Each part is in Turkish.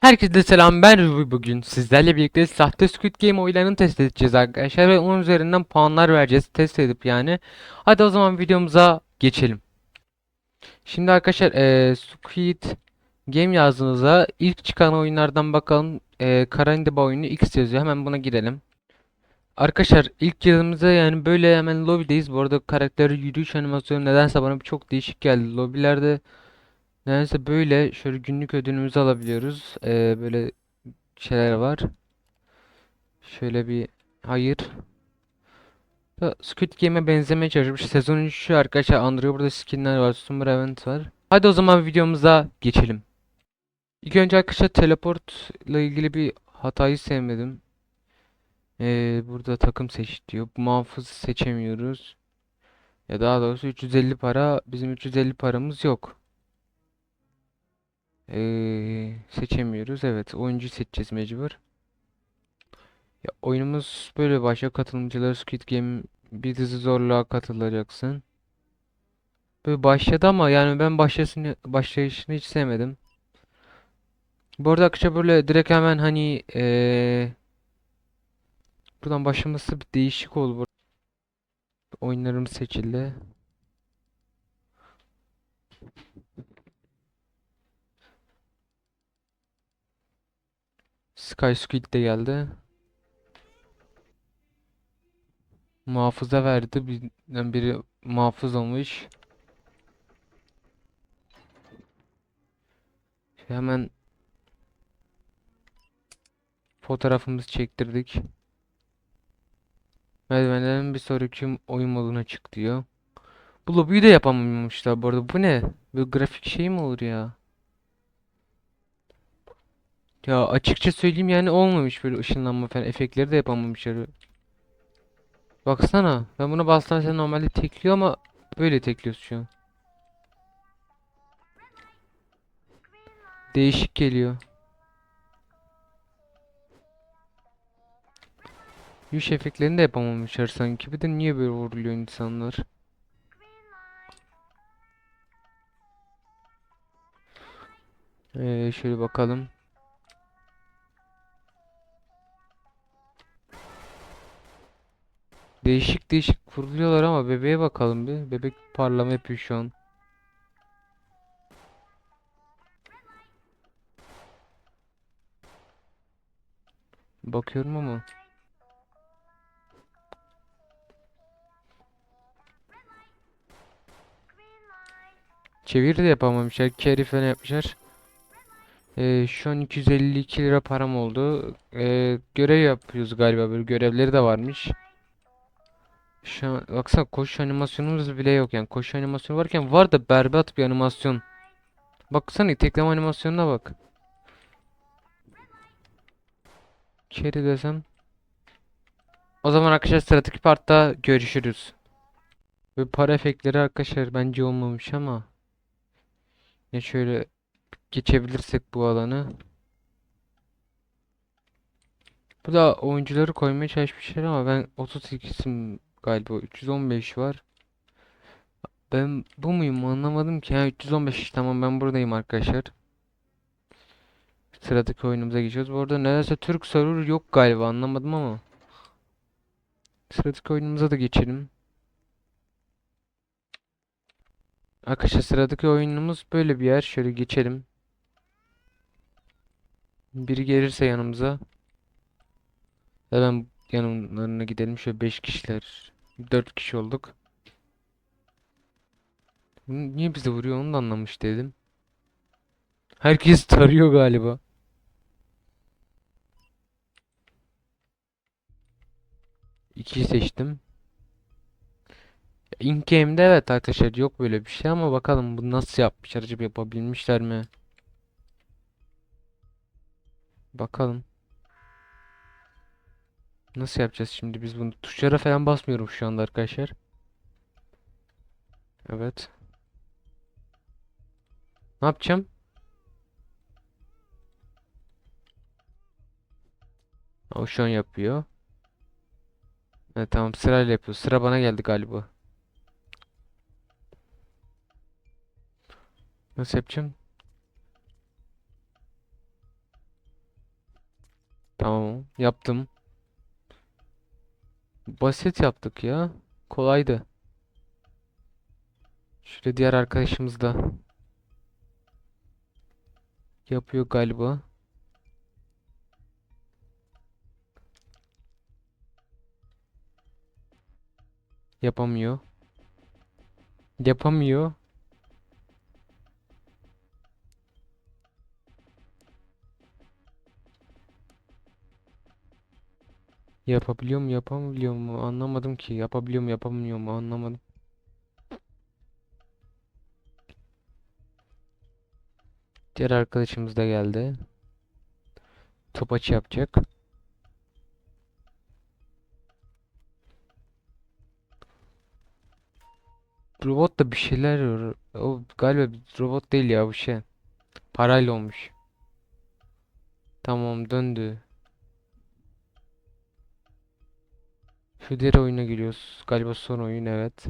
Herkese selam ben Ruby bugün sizlerle birlikte sahte Squid Game oyunlarını test edeceğiz arkadaşlar ve onun üzerinden puanlar vereceğiz test edip yani. Hadi o zaman videomuza geçelim. Şimdi arkadaşlar eee Squid Game yazdığınızda ilk çıkan oyunlardan bakalım eee Karandiba oyunu X yazıyor hemen buna girelim. Arkadaşlar ilk yazımızda yani böyle hemen lobby'deyiz. Bu arada karakter yürüyüş animasyonu nedense bana çok değişik geldi. Lobilerde Nedense böyle şöyle günlük ödülümüzü alabiliyoruz. Ee, böyle şeyler var. Şöyle bir hayır. Da Squid Game'e benzemeye çalışmış. Sezon 3'ü arkadaşlar andırıyor. Burada skinler var. Summer Event var. Hadi o zaman videomuza geçelim. İlk önce arkadaşlar teleport ile ilgili bir hatayı sevmedim. Ee, burada takım seç diyor. Muhafız seçemiyoruz. Ya daha doğrusu 350 para. Bizim 350 paramız yok. Ee, seçemiyoruz. Evet, oyuncu seçeceğiz mecbur. Ya, oyunumuz böyle başka katılımcılar Squid Game bir dizi zorluğa katılacaksın. Böyle başladı ama yani ben başlasını başlayışını hiç sevmedim. Bu arada akışa böyle direkt hemen hani ee, buradan başlaması bir değişik oldu. Oyunlarımız seçildi. Sky Squid de geldi. Muhafıza verdi. Birden biri muhafız olmuş. Şey, Hemen fotoğrafımızı çektirdik. Merdivenlerin bir sonraki oyun moduna çık diyor. Bu lobiyi de yapamamışlar bu arada. Bu ne? Böyle grafik şey mi olur ya? Ya açıkça söyleyeyim yani olmamış böyle ışınlanma falan. Efektleri de yapamamışlar. Baksana. Ben buna sen normalde tekliyor ama böyle tekliyorsun şu an. Değişik geliyor. Yüz efektlerini de yapamamışlar sanki. Bir de niye böyle vuruluyor insanlar? Ee, şöyle bakalım. Değişik değişik vuruluyorlar ama bebeğe bakalım bir. Bebek parlama yapıyor şu an. Bakıyorum ama. Çeviri de yapamamışlar. Carry falan yapmışlar. Ee, şu an 252 lira param oldu. Ee, görev yapıyoruz galiba. Böyle görevleri de varmış. Şu an baksana koşu animasyonumuz bile yok yani. Koşu animasyonu varken var da berbat bir animasyon. Baksana tekleme animasyonuna bak. Carry desem. O zaman arkadaşlar sıradaki partta görüşürüz. Ve para efektleri arkadaşlar bence olmamış ama. Ya şöyle geçebilirsek bu alanı. Bu da oyuncuları koymaya çalışmışlar ama ben 32'sim galiba 315 var. Ben bu muyum anlamadım ki. Ha 315 tamam ben buradayım arkadaşlar. Sıradaki oyunumuza geçiyoruz. Bu arada nedense Türk server yok galiba anlamadım ama. Sıradaki oyunumuza da geçelim. Arkadaşlar sıradaki oyunumuz böyle bir yer. Şöyle geçelim. Biri gelirse yanımıza. Hemen yanlarına gidelim. Şöyle 5 kişiler. 4 kişi olduk. Niye bizi vuruyor onu da anlamış dedim. Herkes tarıyor galiba. İkiyi seçtim. In evet arkadaşlar yok böyle bir şey ama bakalım bu nasıl yapmışlar acaba yapabilmişler mi? Bakalım. Nasıl yapacağız şimdi biz bunu? Tuşlara falan basmıyorum şu anda arkadaşlar. Evet. Ne yapacağım? O şu an yapıyor. Evet tamam sırayla yapıyor. Sıra bana geldi galiba. Nasıl yapacağım? Tamam. Yaptım. Basit yaptık ya. Kolaydı. Şöyle diğer arkadaşımız da yapıyor galiba. Yapamıyor. Yapamıyor. Yapabiliyor mu yapabiliyor mu anlamadım ki. Yapabiliyor mu yapamıyor mu anlamadım. Diğer arkadaşımız da geldi. Top açı yapacak. Robot da bir şeyler o galiba robot değil ya bu şey. Parayla olmuş. Tamam döndü. Diğer oyuna giriyoruz. Galiba son oyun evet.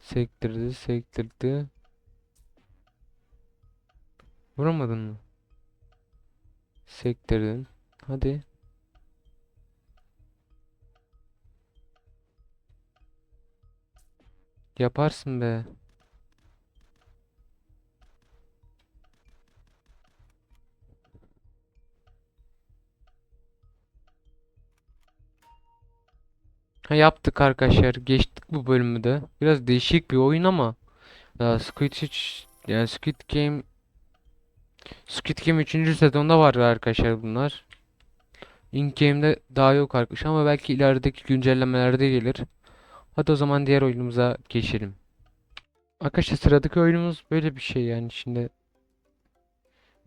Sektirdi, sektirdi. Vuramadın mı? Sektirdin. Hadi. Yaparsın be. Ha yaptık arkadaşlar. Geçtik bu bölümü de. Biraz değişik bir oyun ama ya Squid hiç yani Squid Game Squid Game 3. sezonda var arkadaşlar bunlar. In Game'de daha yok arkadaşlar ama belki ilerideki güncellemelerde gelir. Hadi o zaman diğer oyunumuza geçelim. Arkadaşlar sıradaki oyunumuz böyle bir şey yani şimdi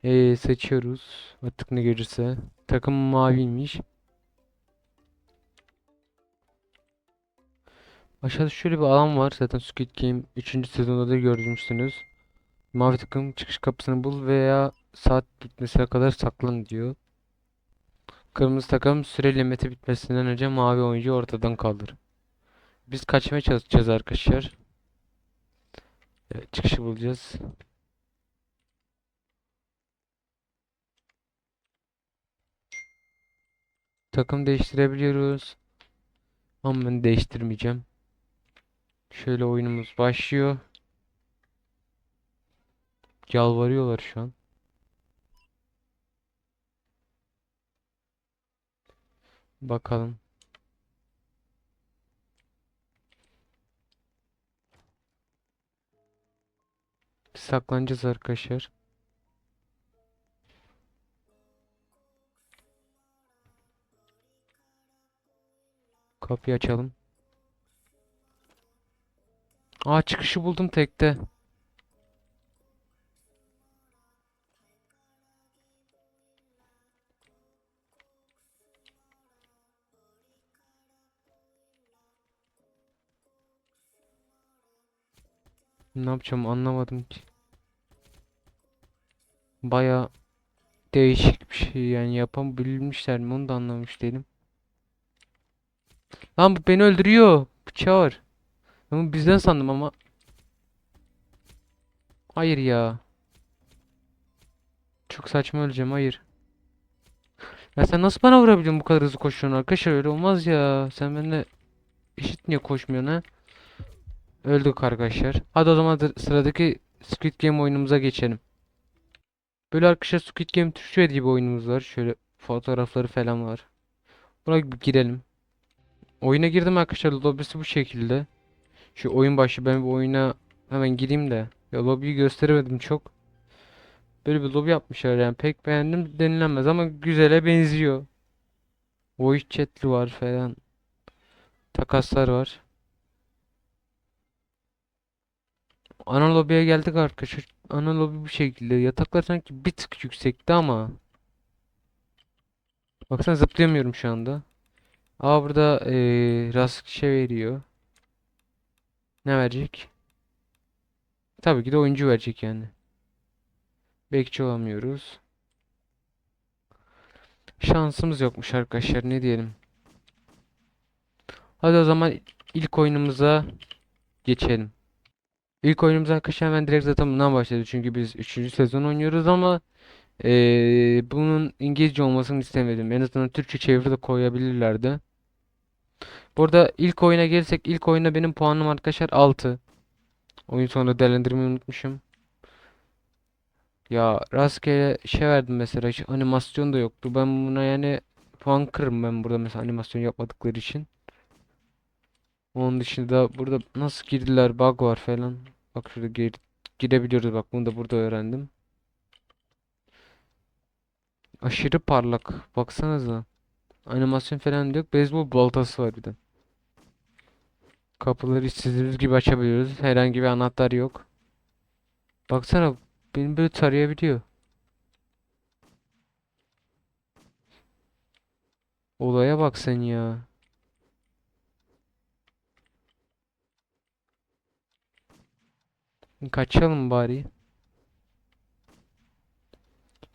eee, seçiyoruz artık ne gelirse. Takım maviymiş. Aşağıda şöyle bir alan var. Zaten Squid Game 3. sezonda da görmüşsünüz. Mavi takım çıkış kapısını bul veya saat bitmesine kadar saklan diyor. Kırmızı takım süre limiti bitmesinden önce mavi oyuncu ortadan kaldır. Biz kaçmaya çalışacağız arkadaşlar. Evet, çıkışı bulacağız. Takım değiştirebiliyoruz. Ama ben değiştirmeyeceğim. Şöyle oyunumuz başlıyor. Yalvarıyorlar şu an. Bakalım. Saklanacağız arkadaşlar. Kapıyı açalım. Aa çıkışı buldum tekte. Ne yapacağım anlamadım ki. Baya değişik bir şey yani yapabilmişler mi onu da anlamış değilim. Lan bu beni öldürüyor. Bıçağı var. Bunu bizden sandım ama. Hayır ya. Çok saçma öleceğim hayır. Ya sen nasıl bana vurabiliyorsun bu kadar hızlı koşuyorsun arkadaşlar öyle olmaz ya. Sen benimle eşit niye koşmuyorsun ha? Öldük arkadaşlar. Hadi o zaman sıradaki Squid Game oyunumuza geçelim. Böyle arkadaşlar Squid Game Türkçe bir oyunumuz var. Şöyle fotoğrafları falan var. Buna girelim. Oyuna girdim arkadaşlar. Lobisi bu şekilde. Şu oyun başı ben bu oyuna hemen gireyim de. Ya lobiyi gösteremedim çok. Böyle bir lobi yapmışlar yani pek beğendim denilemez ama güzele benziyor. Voice chat'li var falan. Takaslar var. Ana lobiye geldik arkadaşlar. Ana lobi bu şekilde. Yataklar sanki bir tık yüksekti ama. Baksana zıplayamıyorum şu anda. Aa burada eee rast şey veriyor. Ne verecek? Tabii ki de oyuncu verecek yani. Bekçi olamıyoruz. Şansımız yokmuş arkadaşlar ne diyelim. Hadi o zaman ilk oyunumuza geçelim. İlk oyunumuz arkadaşlar hemen direkt zaten bundan başladı. Çünkü biz 3. sezon oynuyoruz ama eee, bunun İngilizce olmasını istemedim. En azından Türkçe çeviri de koyabilirlerdi. Burada ilk oyuna gelirsek ilk oyunda benim puanım arkadaşlar 6. Oyun sonunda değerlendirmeyi unutmuşum. Ya rastgele şey verdim mesela hiç animasyon da yoktu. Ben buna yani puan kırırım ben burada mesela animasyon yapmadıkları için. Onun dışında burada nasıl girdiler bug var falan. Bak şurada gir girebiliyoruz bak bunu da burada öğrendim. Aşırı parlak. Baksanıza. Animasyon falan yok. Beyzbol baltası var bir de. Kapıları istediğimiz gibi açabiliyoruz. Herhangi bir anahtar yok. Baksana beni böyle tarayabiliyor. Olaya bak sen ya. Kaçalım bari.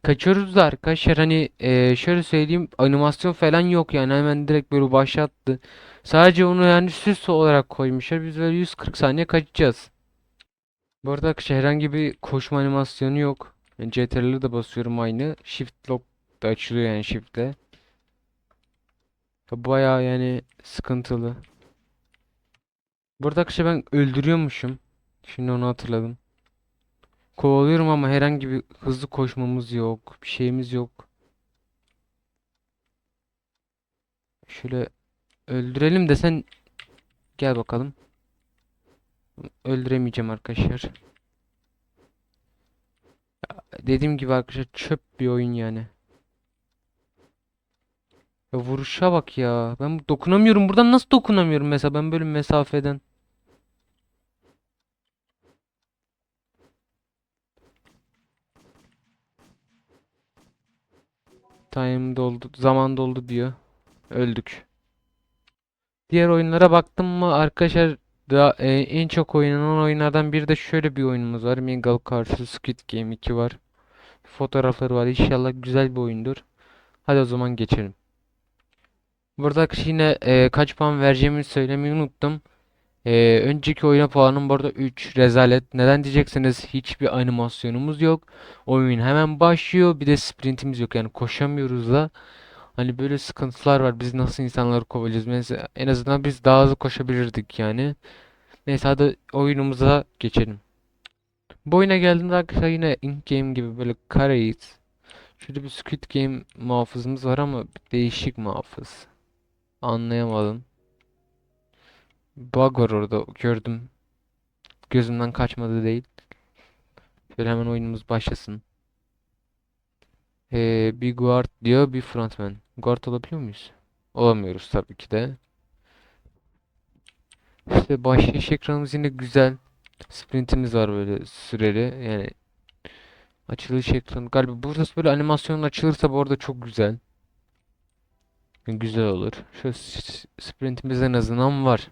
Kaçıyoruz da arkadaşlar hani eee, şöyle söyleyeyim animasyon falan yok yani hemen direkt böyle başlattı. Sadece onu yani süs olarak koymuşlar. Biz böyle 140 saniye kaçacağız. Bu arada herhangi bir koşma animasyonu yok. Yani CTRL'e de basıyorum aynı. Shift lock da açılıyor yani shift'le. Baya yani sıkıntılı. Burada arkadaşlar ben öldürüyormuşum. Şimdi onu hatırladım. Kovalıyorum ama herhangi bir hızlı koşmamız yok. Bir şeyimiz yok. Şöyle öldürelim desen gel bakalım. Öldüremeyeceğim arkadaşlar. Dediğim gibi arkadaşlar çöp bir oyun yani. Ya vuruşa bak ya. Ben dokunamıyorum. Buradan nasıl dokunamıyorum mesela ben böyle mesafeden. Time doldu, zaman doldu diyor. Öldük. Diğer oyunlara baktım mı arkadaşlar da e, en çok oynanan oyunlardan biri de şöyle bir oyunumuz var. Mingle karşı Squid Game 2 var. Fotoğrafları var. İnşallah güzel bir oyundur. Hadi o zaman geçelim. Burada yine e, kaç puan vereceğimi söylemeyi unuttum. E, önceki oyuna puanım bu arada 3. Rezalet. Neden diyeceksiniz? Hiçbir animasyonumuz yok. Oyun hemen başlıyor. Bir de sprintimiz yok. Yani koşamıyoruz da. Hani böyle sıkıntılar var. Biz nasıl insanları kovalayacağız? Mesela en azından biz daha hızlı koşabilirdik yani. Neyse hadi oyunumuza geçelim. Bu oyuna geldiğimde arkadaşlar yine Ink Game gibi böyle kareyiz. Şurada bir Squid Game muhafızımız var ama değişik muhafız. Anlayamadım. Bug var orada gördüm. Gözümden kaçmadı değil. Şöyle hemen oyunumuz başlasın. Ee, bir guard diyor bir frontman. Guard olabiliyor muyuz? Olamıyoruz tabii ki de. İşte başlayış ekranımız yine güzel. Sprintimiz var böyle süreli. Yani açılış ekranı. Galiba burası böyle animasyon açılırsa bu arada çok güzel. Güzel olur. Şu sprintimiz en azından var.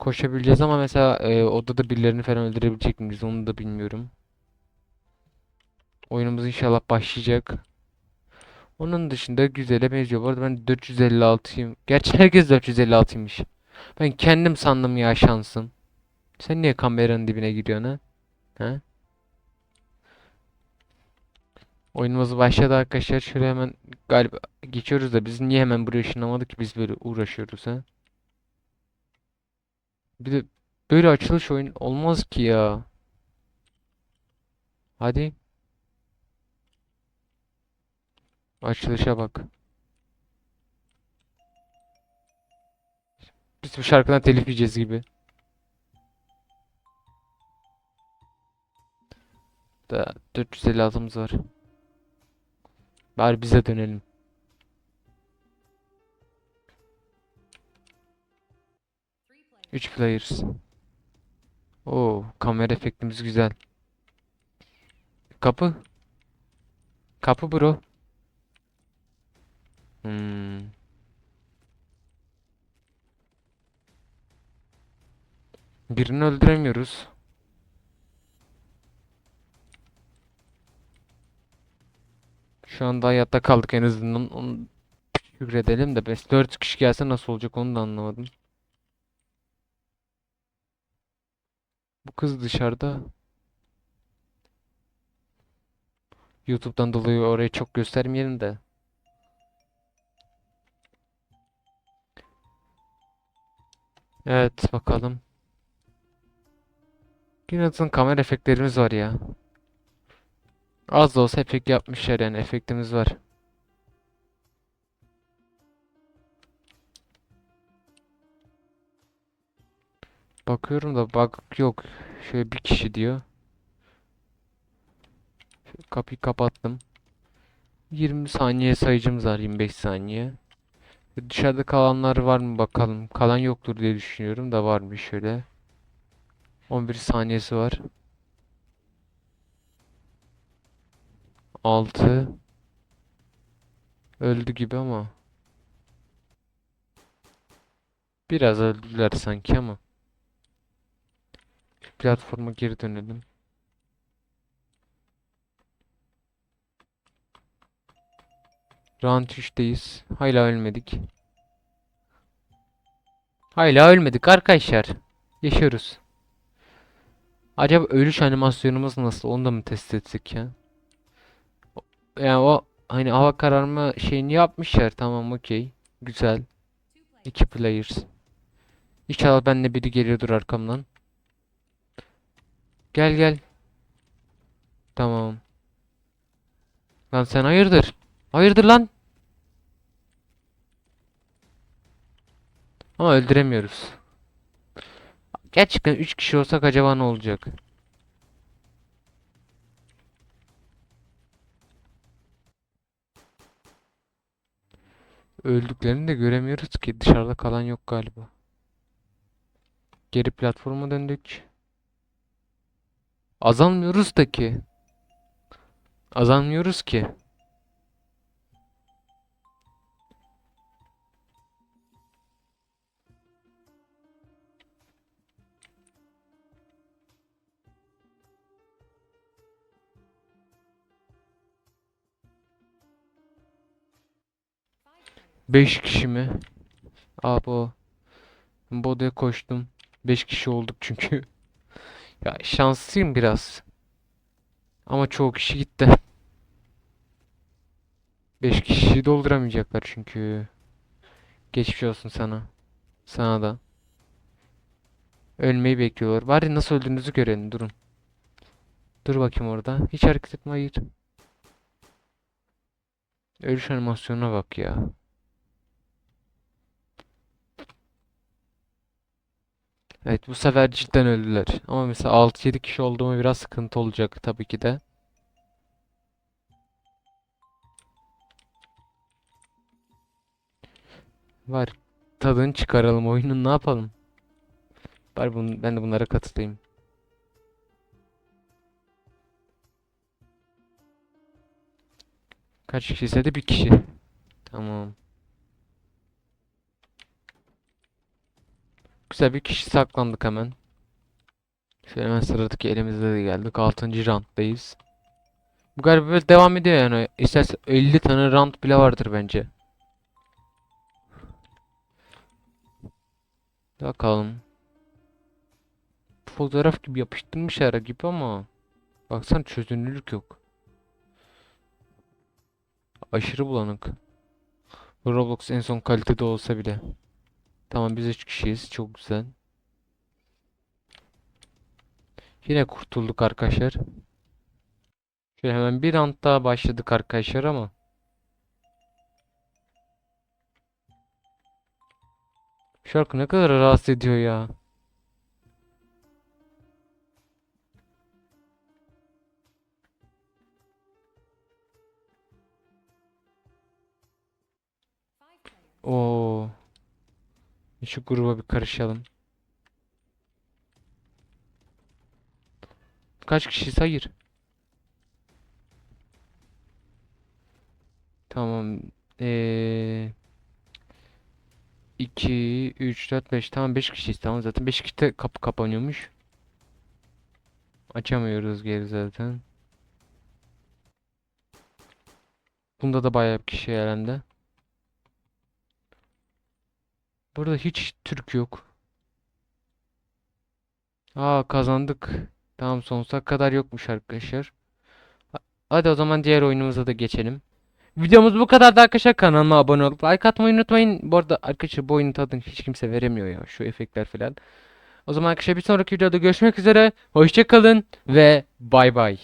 Koşabileceğiz ama mesela e, odada birilerini falan öldürebilecek miyiz onu da bilmiyorum. Oyunumuz inşallah başlayacak. Onun dışında güzele benziyor. Bu arada ben 456'yım. Gerçi herkes 456'ymış. Ben kendim sandım ya şansım. Sen niye kameranın dibine giriyorsun ha? Ha? Oyunumuz başladı arkadaşlar. Şöyle hemen galiba geçiyoruz da biz niye hemen buraya ışınlamadık ki biz böyle uğraşıyoruz ha? Bir de böyle açılış oyun olmaz ki ya. Hadi. Açılışa bak. Biz bu şarkıdan telif yiyeceğiz gibi. Da 456'mız var. Bari bize dönelim. Üç players. Oo, kamera efektimiz güzel. Kapı. Kapı bro. Hmm. Birini öldüremiyoruz. Şu anda hayatta kaldık en azından. Onu şükredelim de 4 kişi gelse nasıl olacak onu da anlamadım. Bu kız dışarıda. YouTube'dan dolayı orayı çok göstermeyelim de. Evet bakalım. Azından kamera efektlerimiz var ya. Az da olsa efekt yapmışlar yani efektimiz var. Bakıyorum da bug yok. Şöyle bir kişi diyor. Kapıyı kapattım. 20 saniye sayıcımız var 25 saniye. Dışarıda kalanlar var mı bakalım. Kalan yoktur diye düşünüyorum da varmış şöyle. 11 saniyesi var. 6 öldü gibi ama biraz öldüler sanki ama platforma geri dönelim. Round 3'teyiz. Hala ölmedik. Hala ölmedik arkadaşlar. Yaşıyoruz. Acaba ölüş animasyonumuz nasıl? Onu da mı test etsek ya? Yani o hani hava kararma şeyini yapmışlar. Tamam okey. Güzel. İki players. İnşallah benimle biri geliyordur arkamdan. Gel gel. Tamam. Lan sen hayırdır? Hayırdır lan? Ama öldüremiyoruz. Gerçekten 3 kişi olsak acaba ne olacak? Öldüklerini de göremiyoruz ki. Dışarıda kalan yok galiba. Geri platforma döndük. Azalmıyoruz da ki. Azalmıyoruz ki. Beş kişi mi? Abo. Bu odaya koştum. 5 kişi olduk çünkü. Ya şanslıyım biraz. Ama çoğu kişi gitti. 5 kişiyi dolduramayacaklar çünkü. Geçmiş olsun sana. Sana da. Ölmeyi bekliyorlar. Bari nasıl öldüğünüzü görelim. Durun. Dur bakayım orada. Hiç hareket etme. Hayır. Ölüş animasyonuna bak ya. Evet bu sefer cidden öldüler. Ama mesela 6-7 kişi olduğumu biraz sıkıntı olacak tabii ki de. Var. Tadını çıkaralım oyunun ne yapalım? Bari bunu, ben de bunlara katılayım. Kaç kişi ise de bir kişi. Tamam. Güzel bir kişi saklandık hemen. Şöyle hemen sıradaki elimizde de geldik. 6. rounddayız. Bu galiba böyle devam ediyor yani. İstersen 50 tane round bile vardır bence. Bakalım. Fotoğraf gibi yapıştırmışlar gibi ama baksana çözünürlük yok. Aşırı bulanık. Roblox en son kalitede olsa bile. Tamam biz 3 kişiyiz. Çok güzel. Yine kurtulduk arkadaşlar. Şöyle hemen bir round daha başladık arkadaşlar ama. Şarkı ne kadar rahatsız ediyor ya. Oo. Şu gruba bir karışalım. Kaç kişiyiz? Hayır. Tamam. Ee, 2, 3, 4, 5. Tamam 5 kişiyiz. Tamam zaten 5 kişide kapı kapanıyormuş. Açamıyoruz geri zaten. Bunda da bayağı bir kişi elendi. Burada hiç Türk yok. Aa kazandık. Tamam sonsuza kadar yokmuş arkadaşlar. Ha- Hadi o zaman diğer oyunumuza da geçelim. Videomuz bu kadardı arkadaşlar. Kanalıma abone olup like atmayı unutmayın. Bu arada arkadaşlar bu oyunun tadını hiç kimse veremiyor ya. Şu efektler falan. O zaman arkadaşlar bir sonraki videoda görüşmek üzere. Hoşça kalın ve bay bay.